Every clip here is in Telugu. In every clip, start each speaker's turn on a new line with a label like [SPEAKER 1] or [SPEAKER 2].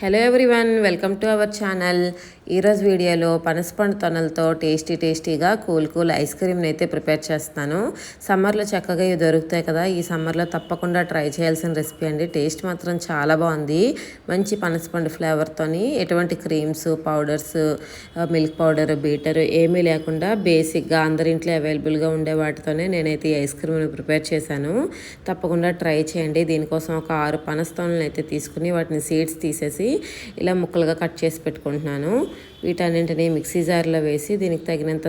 [SPEAKER 1] Hello everyone welcome to our channel ఈరోజు వీడియోలో పనసపండు తొనలతో టేస్టీ టేస్టీగా కూల్ కూల్ ఐస్ క్రీమ్ని అయితే ప్రిపేర్ చేస్తాను సమ్మర్లో చక్కగా ఇవి దొరుకుతాయి కదా ఈ సమ్మర్లో తప్పకుండా ట్రై చేయాల్సిన రెసిపీ అండి. టేస్ట్ మాత్రం చాలా బాగుంది. మంచి పనసపండు ఫ్లేవర్తోని ఎటువంటి creams powders milk powder beater ఏమీ లేకుండా బేసిక్గా అందరి ఇంట్లో అవైలబుల్గా ఉండే వాటితోనే నేనైతే ఈ ఐస్ క్రీమ్ని ప్రిపేర్ చేశాను. తప్పకుండా ట్రై చేయండి. దీనికోసం ఒక ఆరు పనస్తోనలను అయితే తీసుకుని వాటిని సీడ్స్ తీసేసి ఇలా ముక్కలుగా కట్ చేసి పెట్టుకుంటున్నాను. వీటన్నింటినీ మిక్సీ జార్లో వేసి దీనికి తగినంత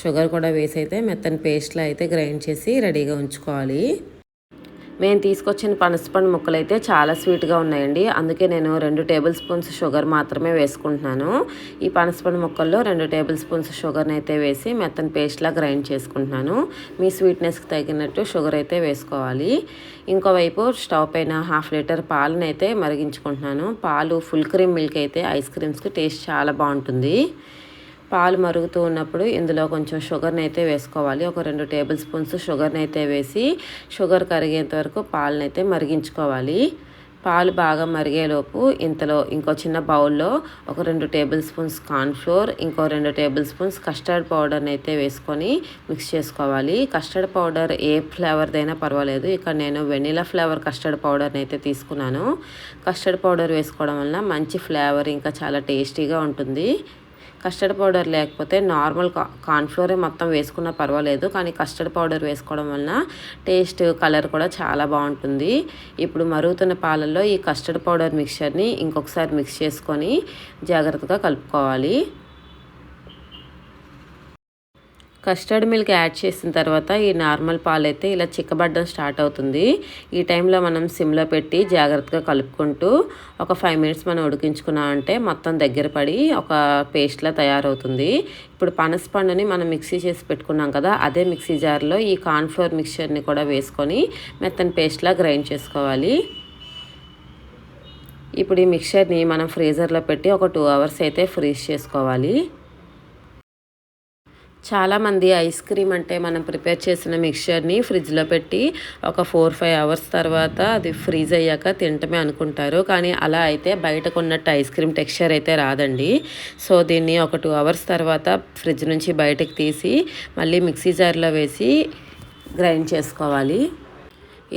[SPEAKER 1] షుగర్ కూడా వేసి అయితే మెత్తని పేస్ట్లో అయితే గ్రైండ్ చేసి రెడీగా ఉంచుకోవాలి. మేము తీసుకొచ్చిన పనసపండు ముక్కలు అయితే చాలా స్వీట్గా ఉన్నాయండి. అందుకే నేను రెండు టేబుల్ స్పూన్స్ షుగర్ మాత్రమే వేసుకుంటున్నాను. ఈ పనసపండు ముక్కల్లో రెండు టేబుల్ స్పూన్స్ షుగర్ని అయితే వేసి మెత్తని పేస్ట్లా గ్రైండ్ చేసుకుంటున్నాను. మీ స్వీట్నెస్కి తగినట్టు షుగర్ అయితే వేసుకోవాలి. ఇంకోవైపు స్టవ్ పైన హాఫ్ లీటర్ పాలను అయితే మరిగించుకుంటున్నాను. పాలు ఫుల్ క్రీమ్ మిల్క్ అయితే ఐస్ క్రీమ్స్కి టేస్ట్ చాలా బాగుంటుంది. పాలు మరుగుతూ ఉన్నప్పుడు ఇందులో కొంచెం షుగర్ని అయితే వేసుకోవాలి. ఒక రెండు టేబుల్ స్పూన్స్ షుగర్ని అయితే వేసి షుగర్ కరిగేంత వరకు పాలను అయితే మరిగించుకోవాలి. పాలు బాగా మరిగేలోపు ఇంతలో ఇంకో చిన్న బౌల్లో ఒక రెండు టేబుల్ స్పూన్స్ కార్న్ఫ్లోర్ ఇంకో రెండు టేబుల్ స్పూన్స్ కస్టర్డ్ పౌడర్ని అయితే వేసుకొని మిక్స్ చేసుకోవాలి. కస్టర్డ్ పౌడర్ ఏ ఫ్లేవర్దైనా పర్వాలేదు. ఇక్కడ నేను వెనిలా ఫ్లేవర్ కస్టర్డ్ పౌడర్ని అయితే తీసుకున్నాను. కస్టర్డ్ పౌడర్ వేసుకోవడం వలన మంచి ఫ్లేవర్ ఇంకా చాలా టేస్టీగా ఉంటుంది. కస్టర్డ్ పౌడర్ లేకపోతే నార్మల్ కార్న్ఫ్లోరే మొత్తం వేసుకున్నా పర్వాలేదు కానీ కస్టర్డ్ పౌడర్ వేసుకోవడం వలన టేస్ట్ కలర్ కూడా చాలా బాగుంటుంది. ఇప్పుడు మరుగుతున్న పాలల్లో ఈ కస్టర్డ్ పౌడర్ మిక్చర్ని ఇంకొకసారి మిక్స్ చేసుకొని జాగ్రత్తగా కలుపుకోవాలి. కస్టర్డ్ మిల్క్ యాడ్ చేసిన తర్వాత ఈ నార్మల్ పాలు అయితే ఇలా చిక్కబడడం స్టార్ట్ అవుతుంది. ఈ టైంలో మనం సిమ్లో పెట్టి జాగ్రత్తగా కలుపుకుంటూ ఒక ఫైవ్ మినిట్స్ మనం ఉడికించుకున్నామంటే మొత్తం దగ్గర పడి ఒక పేస్ట్లా తయారవుతుంది. ఇప్పుడు పనస పండుని మనం మిక్సీ చేసి పెట్టుకున్నాం కదా అదే మిక్సీ జార్లో ఈ కార్న్ఫ్లోర్ మిక్చర్ని కూడా వేసుకొని మెత్తని పేస్ట్లా గ్రైండ్ చేసుకోవాలి. ఇప్పుడు ఈ మిక్చర్ని మనం ఫ్రీజర్లో పెట్టి ఒక టూ అవర్స్ అయితే ఫ్రీజ్ చేసుకోవాలి. చాలామంది ఐస్ క్రీమ్ అంటే మనం ప్రిపేర్ చేసిన మిక్చర్ని ఫ్రిడ్జ్లో పెట్టి ఒక ఫోర్ ఫైవ్ అవర్స్ తర్వాత అది ఫ్రీజ్ అయ్యాక తింటమే అనుకుంటారు. కానీ అలా అయితే బయటకు ఉన్నట్టు ఐస్ క్రీమ్ టెక్స్చర్ అయితే రాదండి. సో దీన్ని ఒక టూ అవర్స్ తర్వాత ఫ్రిడ్జ్ నుంచి బయటకు తీసి మళ్ళీ మిక్సీ జార్లో వేసి గ్రైండ్ చేసుకోవాలి.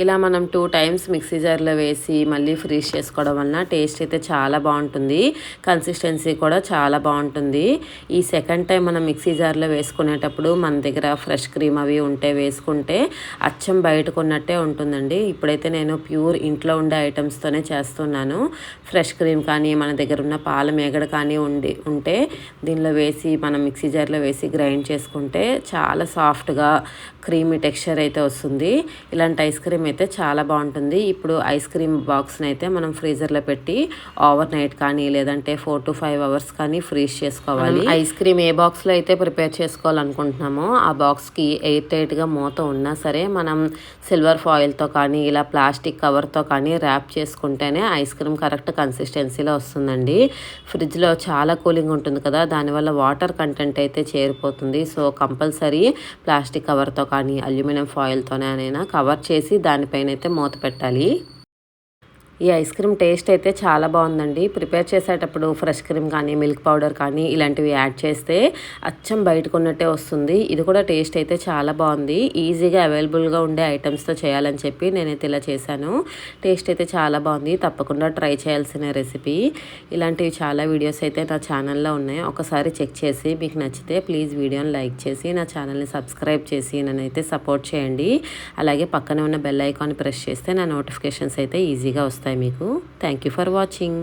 [SPEAKER 1] ఇలా మనం టూ టైమ్స్ మిక్సీ జార్లో వేసి మళ్ళీ ఫ్రీజ్ చేసుకోవడం వలన టేస్ట్ అయితే చాలా బాగుంటుంది. కన్సిస్టెన్సీ కూడా చాలా బాగుంటుంది. ఈ సెకండ్ టైం మనం మిక్సీ జార్లో వేసుకునేటప్పుడు మన దగ్గర ఫ్రెష్ క్రీమ్ అవి ఉంటే వేసుకుంటే అచ్చం బయటకు ఉన్నట్టే ఉంటుందండి. ఇప్పుడైతే నేను ప్యూర్ ఇంట్లో ఉండే ఐటమ్స్తోనే చేస్తున్నాను. ఫ్రెష్ క్రీమ్ కానీ మన దగ్గర ఉన్న పాల మేగడ కానీ ఉండి ఉంటే దీనిలో వేసి మనం మిక్సీ జార్లో వేసి గ్రైండ్ చేసుకుంటే చాలా సాఫ్ట్గా క్రీమీ టెక్స్చర్ అయితే వస్తుంది. ఇలాంటి ఐస్ క్రీమ్ క్రీమ్ అయితే చాలా బాగుంటుంది. ఇప్పుడు ఐస్ క్రీమ్ బాక్స్ని అయితే మనం ఫ్రీజర్లో పెట్టి ఓవర్ నైట్ కానీ లేదంటే ఫోర్ టు ఫైవ్ అవర్స్ కానీ ఫ్రీజ్ చేసుకోవాలి. ఐస్ క్రీమ్ ఏ బాక్స్లో అయితే ప్రిపేర్ చేసుకోవాలనుకుంటున్నామో ఆ బాక్స్కి ఎయిర్ టైట్గా మూత ఉన్నా సరే మనం సిల్వర్ ఫాయిల్తో కానీ ఇలా ప్లాస్టిక్ కవర్తో కానీ ర్యాప్ చేసుకుంటేనే ఐస్ క్రీమ్ కరెక్ట్ కన్సిస్టెన్సీలో వస్తుందండి. ఫ్రిడ్జ్లో చాలా కూలింగ్ ఉంటుంది కదా దానివల్ల వాటర్ కంటెంట్ అయితే చేరిపోతుంది. సో కంపల్సరీ ప్లాస్టిక్ కవర్తో కానీ అల్యూమినియం ఫాయిల్తోనే అయినా కవర్ చేసి దాని దానిపైన అయితే మూత పెట్టాలి. ఈ ఐస్ క్రీమ్ టేస్ట్ అయితే చాలా బాగుందండి. ప్రిపేర్ చేసేటప్పుడు ఫ్రెష్ క్రీమ్ కానీ మిల్క్ పౌడర్ కానీ ఇలాంటివి యాడ్ చేస్తే అచ్చం బయటకు ఉన్నట్టే వస్తుంది. ఇది కూడా టేస్ట్ అయితే చాలా బాగుంది. ఈజీగా అవైలబుల్గా ఉండే ఐటమ్స్తో చేయాలని చెప్పి నేనైతే ఇలా చేశాను. టేస్ట్ అయితే చాలా బాగుంది. తప్పకుండా ట్రై చేయాల్సిన రెసిపీ. ఇలాంటివి చాలా వీడియోస్ అయితే నా ఛానల్లో ఉన్నాయి. ఒకసారి చెక్ చేసి మీకు నచ్చితే ప్లీజ్ వీడియోని లైక్ చేసి నా ఛానల్ని సబ్స్క్రైబ్ చేసి నన్నైతే సపోర్ట్ చేయండి. అలాగే పక్కనే ఉన్న బెల్ ఐకాన్ ప్రెస్ చేస్తే నా నోటిఫికేషన్స్ అయితే ఈజీగా వస్తాయి. వస్తాయి మీకు థ్యాంక్ యూ ఫర్ వాచింగ్